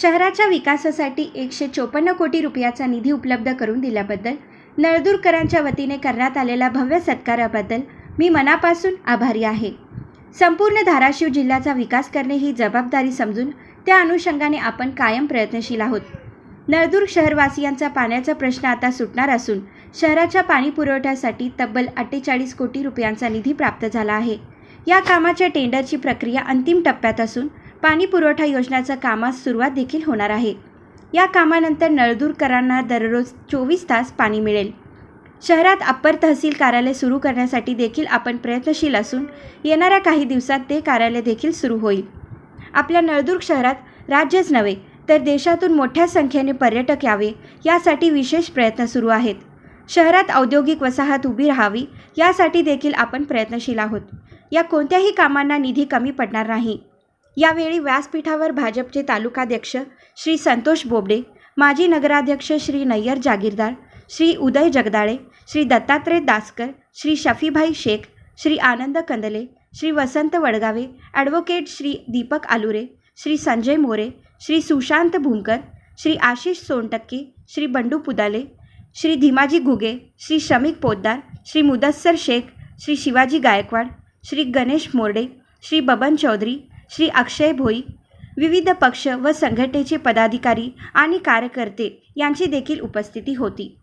शहराच्या विकासासाठी एकशे चोपन्न कोटी रुपयाचा निधी उपलब्ध करून दिल्याबद्दल नळदूरकरांच्या वतीने करण्यात आलेल्या भव्य सत्काराबद्दल मी मनापासून आभारी आहे. संपूर्ण धाराशिव जिल्ह्याचा विकास करणे ही जबाबदारी समजून त्या अनुषंगाने आपण कायम प्रयत्नशील आहोत. नळदूर शहरवासियांचा पाण्याचा प्रश्न आता सुटणार असून शहराच्या पाणी पुरवठ्यासाठी तब्बल अठ्ठेचाळीस कोटी रुपयांचा निधी प्राप्त झाला आहे. या कामाच्या टेंडरची प्रक्रिया अंतिम टप्प्यात असून पाणी पुरवठा योजनेच्या कामास सुरुवात देखील होणार आहे. या कामानंतर नळदूरकरांना दररोज चोवीस तास पाणी मिळेल. शहरात अप्पर तहसील कार्यालय सुरू करण्यासाठी देखील आपण प्रयत्नशील असून येणाऱ्या काही दिवसात ते कार्यालय देखील सुरू होईल. आपल्या नळदुर्ग शहरात राज्यच नव्हे तर देशातून मोठ्या संख्येने पर्यटक यावे यासाठी विशेष प्रयत्न सुरू आहेत. शहरात औद्योगिक वसाहत उभी राहावी यासाठी देखील आपण प्रयत्नशील आहोत. या कोणत्याही कामांना निधी कमी पडणार नाही. यावेळी व्यासपीठावर भाजपचे तालुकाध्यक्ष श्री संतोष बोबडे माजी नगराध्यक्ष श्री नय्यर जागीरदार श्री उदय जगदाळे श्री दत्तात्रय दासकर श्री शफीभाई शेख श्री आनंद कंदले श्री वसंत वडगावे ॲडव्होकेट श्री दीपक आलुरे श्री संजय मोरे श्री सुशांत भूमकर श्री आशिष सोनटक्के श्री बंडू पुदाले श्री धीमाजी घुगे श्री श्रमिक पोद्दार श्री मुदस्सर शेख श्री शिवाजी गायकवाड श्री गणेश मोरडे श्री बबन चौधरी श्री अक्षय भोई विविध पक्ष व संघटनेचे पदाधिकारी आणि कार्यकर्ते यांची देखील उपस्थिती होती.